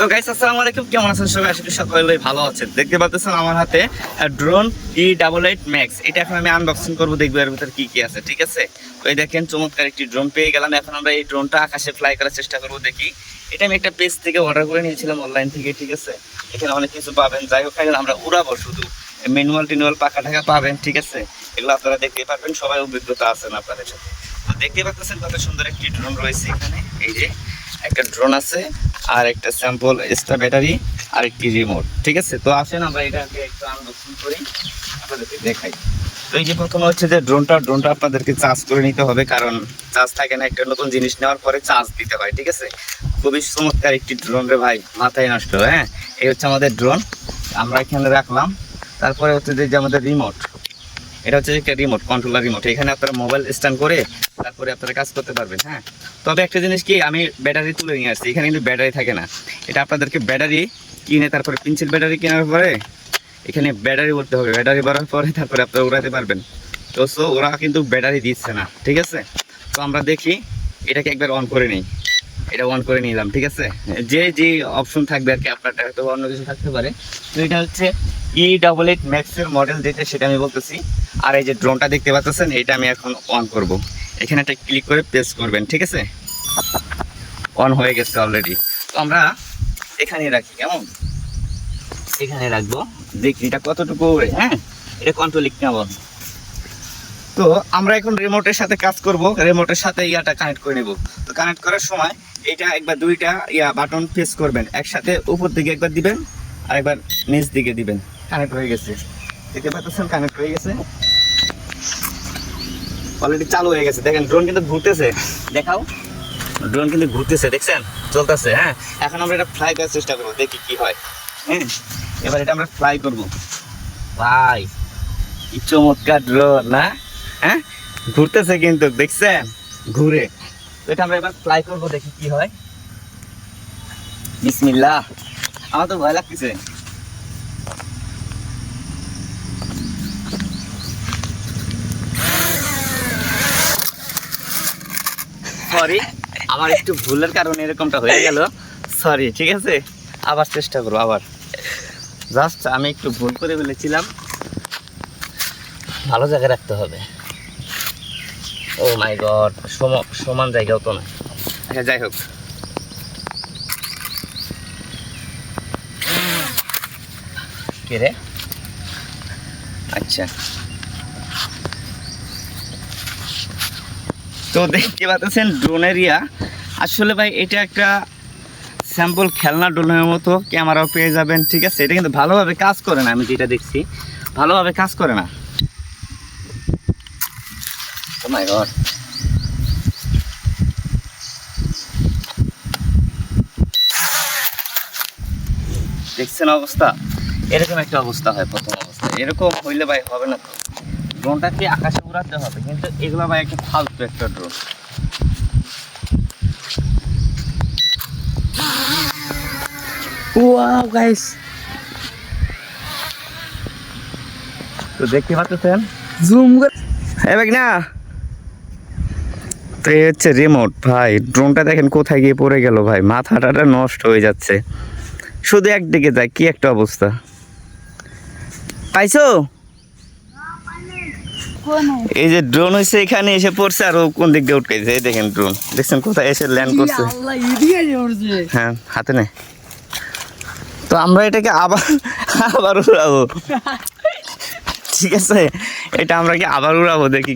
So guys আসসালামু আলাইকুম। কেমন আছেন সবাই? সকলেই ভালো আছেন। দেখতে পাচ্ছেন আমার হাতে drone E double eight max এটা এখন আমি আনবক্সিং করব, দেখব এর ভিতরে কি কি আছে, ঠিক আছে? এই দেখেন, চমৎকার একটি ড্রোন পেয়ে গেলাম। এখন আমরা এই ড্রোনটা আকাশে ফ্লাই করার চেষ্টা করব, দেখি। এটা আমি একটা পেজ থেকে অর্ডার করে নিয়েছিলাম অনলাইন থেকে, ঠিক আছে? এখানে অনেক কিছু পাবেন। যাই হোক আমরা উড়াবো শুধু। ম্যানুয়াল টিনুয়াল পাকা টাকা পাবেন, ঠিক আছে? এগুলো আপনারা দেখতেই পারবেন, সবাই অভিজ্ঞতা আছেন আপনাদের সাথে। দেখতে পাচ্ছেন কত সুন্দর একটি ড্রোন রয়েছে এখানে। এই যে একটা ড্রোন আছে। আর একটা স্যাম্পল এক্সট্রা ব্যাটারি আর একটি রিমোট ঠিক আছে? তো আসেন, আমরা এটাকে একটু আনবক্সিং করি, আপনাদেরকে দেখাই। তো এই যে প্রথমে হচ্ছে যে ড্রোনটা ড্রোনটা আপনাদেরকে চার্জ করে নিতে হবে, কারণ চার্জ থাকে না, একটা নতুন জিনিস নেওয়ার পরে চার্জ দিতে হয়, ঠিক আছে? খুবই চমৎকার একটি ড্রোন রে ভাই, মাথায় নষ্ট হ্যাঁ? এই হচ্ছে আমাদের ড্রোন আমরা এখানে রাখলাম। তারপরে হচ্ছে যে যে আমাদের রিমোট এটা হচ্ছে একটা রিমোট কন্ট্রোলার রিমোট এখানে আপনারা মোবাইল স্ট্যান্ড করে তারপরে আপনারা কাজ করতে পারবেন হ্যাঁ? তবে একটা জিনিস কি, আমি ব্যাটারি তুলে নিয়ে আসছি, এখানে কিন্তু ব্যাটারি থাকে না। এটা আপনাদেরকে ব্যাটারি কিনে, তারপরে পেন্সিল ব্যাটারি কেনার পরে এখানে ব্যাটারি ভরতে হবে। ব্যাটারি ভরার পরে তারপরে আপনারা উড়াতে পারবেন। তো সো ওরা কিন্তু ব্যাটারি দিচ্ছে না, ঠিক আছে? তো আমরা দেখি, এটাকে একবার অন করে নিই। এটা অন করে নিলাম, ঠিক আছে? যে যে অপশন থাকবে আর কি আপনারটা অন্য কিছু থাকতে পারে। তো এটা হচ্ছে ই ডাবল এইট ম্যাক্সের মডেল যেটা সেটা আমি বলতেছি। আর এই যে ড্রোনটা দেখতে পাচ্ছেন এটা আমি এখন অন করব। এখানে একটা ক্লিক করে প্রেস করবেন, ঠিক আছে? অন হয়ে গেছে অলরেডি তো আমরা এখানে রাখি, কেমন? এখানে রাখব। দেখি এটা কতটুকু হ্যাঁ? এটা কন্ট্রোলিক কেমন তো আমরা এখন রিমোটের সাথে কাজ করব। রিমোটের সাথে ইয়াটা কানেক্ট করে নেব। তো কানেক্ট করার সময় এটা একবার দুইটা ইয়া বাটন প্রেস করবেন। একসাথে উপর দিকে একবার দিবেন আর একবার নিচ দিকে দিবেন। কানেক্ট হয়ে গেছে। দেখতে পাচ্ছেন কানেক্ট হয়ে গেছে। অলরেডি চালু হয়ে গেছে। দেখেন ড্রোন কিন্তু ঘুরতেছে। দেখাও। ড্রোন কিন্তু ঘুরতেছে, দেখছেন? চলতেছে হ্যাঁ? এখন আমরা এটা ফ্লাই করার চেষ্টা করব, দেখি কি হয়। হ্যাঁ? এবার এটা আমরা ফ্লাই করব। ভাই, কি চমৎকার ড্রোন না? হ্যাঁ? ঘুরতেছে কিন্তু, দেখছেন? ঘুরে। এটা আমরা এবার ফ্লাই করব, দেখি কি হয়। বিসমিল্লাহ। আমার তো ভয় লাগতেছে। সরি আমার একটু ভুলের কারণে এরকমটা হয়ে গেল। সরি ঠিক আছে? আবার চেষ্টা করব, আবার। জাস্ট আমি একটু ভুল করে ফেলেছিলাম। ভালো জায়গায় রাখতে হবে। ও মাই গড সমান জায়গাও তো না আচ্ছা যাই হোক। কে রে? আচ্ছা। তো দেখতে পাচ্ছেন ড্রোনের ইয়া। আসলে ভাই, এটা একটা স্যাম্পল খেলনা ড্রোনের মতো ক্যামেরাও পেয়ে যাবেন, ঠিক আছে? এটা কিন্তু ভালোভাবে কাজ করে না, আমি যেটা দেখছি। ভালোভাবে কাজ করে না। Oh. দেখছেন অবস্থা? এরকম একটা অবস্থা হয়, প্রথম অবস্থা এরকম হইলে ভাই হবে না তো। ড্রোনটাকে আকাশে উড়াতে হবে? কিন্তু এগুলো ভাই একটা ফালতু একটা ড্রোন ওয়াও গাইস তো দেখতে পাচ্ছেন? জুম করে না তো এই হচ্ছে রিমোট ভাই। ড্রোনটা দেখেন কোথায় গিয়ে পড়ে গেল ভাই। মাথাটা নষ্ট হয়ে যাচ্ছে। শুধু একদিকে যায় কি একটা অবস্থা? পাইছো? এই যে ড্রোন হয়েছে এখানে এসে পড়ছে আর ও কোন দিক দিয়ে উঠকেছে এই দেখেন ড্রোন দেখছেন কোথায় এসে ল্যান্ড করছে? হ্যাঁ হাতে নে। তো আমরা এটাকে আবার আবার উড়াবো। ঠিক আছে? এটা আমরা কি আবার উড়াবো দেখি?